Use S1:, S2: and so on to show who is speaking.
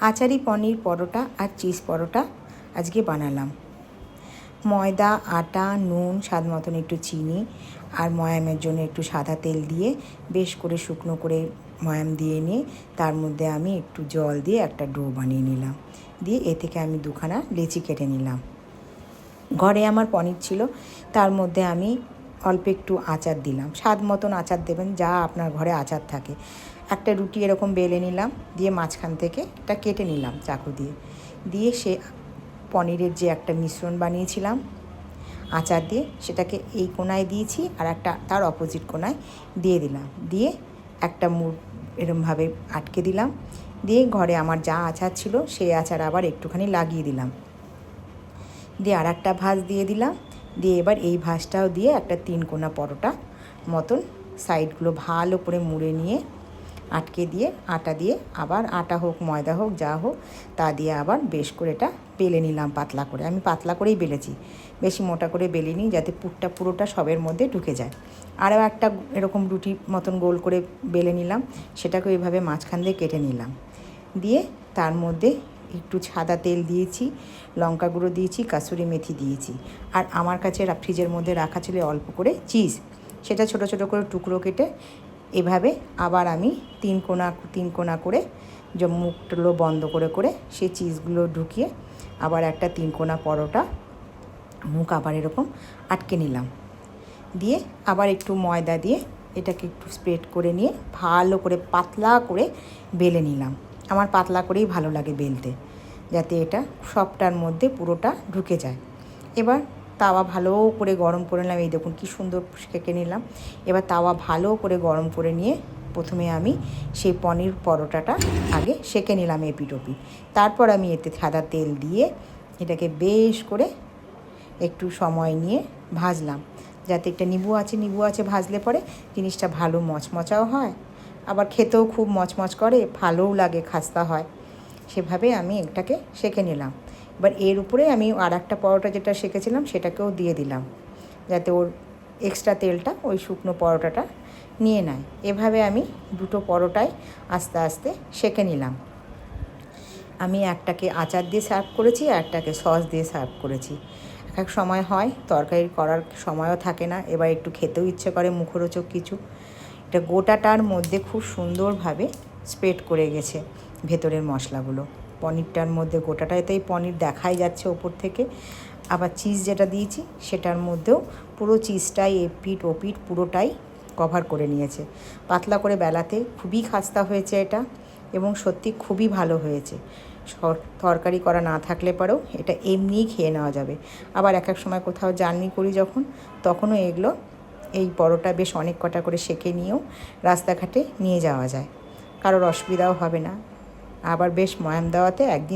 S1: আচারি পনির পরোটা আর cheese পরোটা আজকে বানালাম। ময়দা, আটা, নুন, স্বাদ মতন একটু চিনি আর ময়ামের জন্য একটু সাদা তেল দিয়ে বেশ করে শুকনো করে ময়াম দিয়ে নিয়ে তার মধ্যে আমি একটু জল দিয়ে একটা ডো বানিয়ে নিলাম। দিয়ে এ থেকে আমি দুখানা লেচি কেটে নিলাম। ঘরে আমার পনির ছিল, তার মধ্যে আমি অল্প একটু আচার দিলাম। স্বাদ মতন আচার দেবেন, যা আপনার ঘরে আচার থাকে। একটা রুটি এরকম বেলে নিলাম, দিয়ে মাঝখান থেকে এটা কেটে নিলাম চাকু দিয়ে। দিয়ে সে পনিরের যে একটা মিশ্রণ বানিয়েছিলাম, আচার দিয়ে সেটাকে এই কোনায় দিয়েছি আর একটা তার অপোজিট কোনায় দিয়ে দিলাম। দিয়ে একটা মুড এরমভাবে আটকে দিলাম। দিয়ে ঘরে আমার যা আচার ছিল সেই আচার আবার একটুখানি লাগিয়ে দিলাম। দিয়ে আর একটা ভাঁজ দিয়ে দিলাম। দিয়ে এবার এই ভাঁজটাও দিয়ে একটা তিন কোনা পরোটা মতন সাইডগুলো ভালো করে মুড়ে নিয়ে আটকে দিয়ে, আটা দিয়ে, আবার আটা হোক, ময়দা হোক, যা হোক, তা দিয়ে আবার বেশ করে এটা বেলে নিলাম পাতলা করে। আমি পাতলা করেই বেলেছি। বেশি মোটা করে বেলে নিই যাতে পুরটা পুরোটা সবের মধ্যে ঢুকে যায়। আরও একটা এরকম রুটি মতন গোল করে বেলে নিলাম সেটাকে ওইভাবে মাঝখান দিয়ে কেটে নিলাম। দিয়ে তার মধ্যে একটু সাদা তেল দিয়েছি, লঙ্কা গুঁড়ো দিয়েছি, কাসুরি মেথি দিয়েছি। আর আমার কাছে ফ্রিজের মধ্যে রাখা ছিল অল্প করে চিজ। সেটা ছোট ছোট করে টুকরো কেটে এভাবে আবার আমি তিন কোনা তিন কোনা করে যে মুখগুলো বন্ধ করে করে সেই চিজগুলো ঢুকিয়ে আবার একটা তিন কোনা পরোটা মুখ আবার এরকম আটকে নিলাম। দিয়ে আবার একটু ময়দা দিয়ে এটাকে একটু স্প্রেড করে নিয়ে ভালো করে পাতলা করে বেলে নিলাম। আমার পাতলা করেই ভালো লাগে বেলতে, যাতে এটা সবটার মধ্যে পুরোটা ঢুকে যায়। এবার তাওয়া ভালো করে গরম করে নিলাম। এই দেখুন, কী সুন্দর সেঁকে নিলাম। এবার তাওয়া ভালো করে গরম করে নিয়ে প্রথমে আমি সেই পনির পরোটাটা আগে সেঁকে নিলাম এপি এপিটোপি। তারপর আমি এতে সাদা তেল দিয়ে এটাকে বেশ করে একটু সময় নিয়ে ভাজলাম। যাতে একটা নিবু আছে নিবু আছে ভাজলে পরে জিনিসটা ভালো মচমচাও হয়। আবার খেতেও খুব মচমচ করে, ভালোও লাগে, খাস্তা হয়। সেভাবে আমি এটাকে সেঁকে নিলাম। এবার এর উপরে আমি আর একটা পরোটা যেটা সেঁকেছিলাম সেটাকেও দিয়ে দিলাম। যাতে ওর এক্সট্রা তেলটা ওই শুকনো পরোটাটা নিয়ে নেয়। এভাবে আমি দুটো পরোটায় আস্তে আস্তে সেঁকে নিলাম। আমি একটাকে আচার দিয়ে সার্ভ করেছি আর একটাকে সস দিয়ে সার্ভ করেছি। এক এক সময় হয় তরকারি করার সময়ও থাকে না। এবার একটু খেতেও ইচ্ছে করে মুখরোচক কিছু। এটা গোটাটার মধ্যে খুব সুন্দরভাবে স্প্রেড করে গেছে ভেতরের মশলাগুলো। পনিরটার মধ্যে গোটাটাতেই পনির দেখাই যাচ্ছে ওপর থেকে। আবার চিজ যেটা দিয়েছি, সেটার মধ্যেও পুরো চিজটাই এপিট ওপিট পুরোটাই কভার করে নিয়েছে। পাতলা করে বেলাতে খুবই খাস্তা হয়েছে এটা এবং সত্যি খুবই ভালো হয়েছে। তরকারি করা না থাকলে পরেও এটা এমনিই খেয়ে নেওয়া যাবে। আবার এক এক সময় কোথাও জার্নি করি যখন, তখনও এগুলো, এই পরোটা বেশ অনেক কটা করে সেঁকে নিয়েও রাস্তাঘাটে নিয়ে যাওয়া যায়। কারোর অসুবিধাও হবে না। আবার বেশ ময়াম দেওয়াতে একদিন